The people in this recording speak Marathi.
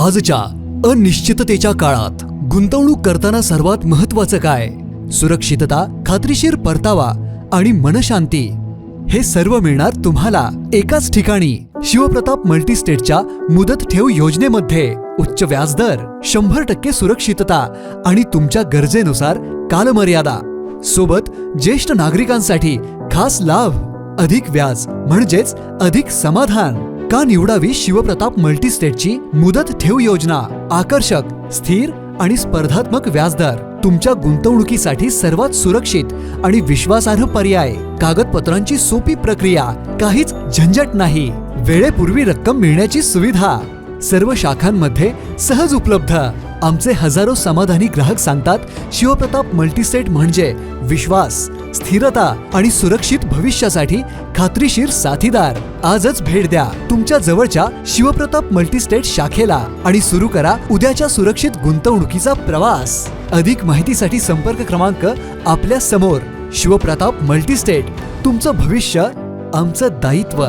आजच्या अनिश्चिततेच्या काळात गुंतवणूक करताना सर्वात महत्वाचं काय? सुरक्षितता खात्रीशीर परतावा आणि मनशांती. हे सर्व मिळणार तुम्हाला एकाच ठिकाणी. शिवप्रताप मल्टीस्टेटच्या मुदत ठेव योजनेमध्ये उच्च व्याजदर शंभर टक्के सुरक्षितता आणि तुमच्या गरजेनुसार कालमर्यादा. सोबत ज्येष्ठ नागरिकांसाठी खास लाभ अधिक व्याज म्हणजेच अधिक समाधान. का निवडावी शिवप्रताप मल्टीस्टेटची मुदत ठेव योजना. आकर्षक स्थिर आणि स्पर्धात्मक व्याजदर. तुमच्या गुंतवणुकीसाठी सर्वात सुरक्षित आणि विश्वासार्ह पर्याय. कागदपत्रांची सोपी प्रक्रिया. काहीच झंझट नाही. वेळेपूर्वी रक्कम मिळण्याची सुविधा. सर्व शाखांमध्ये सहज उपलब्ध. आमचे हजारो समाधानी ग्राहक सांगतात शिवप्रताप मल्टीस्टेट म्हणजे विश्वास. स्थिरता आणि सुरक्षित भविष्यासाठी खात्रीशीर साथीदार. आजच भेट द्या तुमच्या जवळच्या शिवप्रताप मल्टीस्टेट शाखेला आणि सुरू करा उद्याच्या सुरक्षित गुंतवणुकीचा प्रवास. अधिक माहितीसाठी संपर्क क्रमांक आपल्यासमोर. शिवप्रताप मल्टीस्टेट. तुमचं भविष्य आमचं दायित्व.